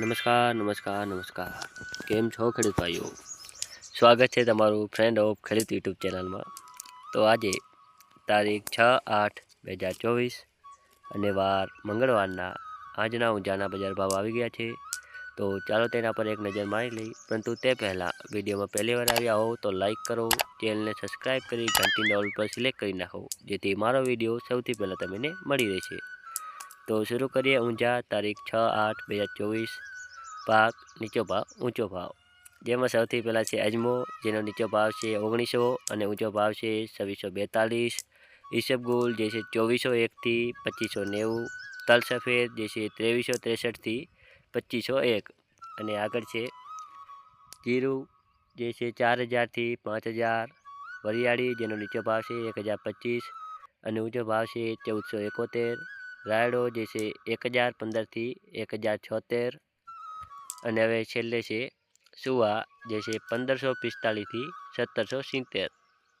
નમસ્કાર નમસ્કાર નમસ્કાર. કેમ છો ખેડૂત ભાઈઓ? સ્વાગત છે તમારું ફ્રેન્ડ ઓફ ખેડૂત યુટ્યુબ ચેનલમાં. તો આજે તારીખ છ આઠ બે હજાર ચોવીસ અને વાર મંગળવારના આજના ઊંઝાના બજાર ભાવ આવી ગયા છે. તો ચાલો તેના પર એક નજર મારી લઈ. પરંતુ તે પહેલાં વિડીયોમાં પહેલી વાર આવ્યા હો તો લાઇક કરો, ચેનલને સબસ્ક્રાઈબ કરી, ઘંટીના ઓલ પર સિલેક્ટ કરી નાખો, જેથી મારો વીડિયો સૌથી પહેલાં તમને મળી રહેશે. તો શરૂ કરીએ ઊંઝા, તારીખ છ આઠ બે હજાર ચોવીસ. પાક નીચો ભાવ, ઊંચો ભાવ. જેમાં સૌથી પહેલાં છે અજમો, જેનો નીચો ભાવ છે ઓગણીસો અને ઊંચો ભાવ છે છવ્વીસો બેતાલીસ. ઈસબગુલ જે છે ચોવીસો એકથી પચીસો નેવું. તલ સફેદ જે છે ત્રેવીસો ત્રેસઠથી પચીસો એક. અને આગળ છે જીરું જે છે ચાર હજારથી પાંચ હજાર. વરિયાળી, જેનો નીચો ભાવ છે એક હજાર પચીસ. અને ઊંચો ભાવ છે ચૌદસો એકોતેર. રાયડો જે છે એક હજાર પંદરથી એક હજાર છોતેર. અને હવે છેલ્લે છે સુવા જે છે પંદરસો પિસ્તાળીસથી સત્તરસો સિત્તેર.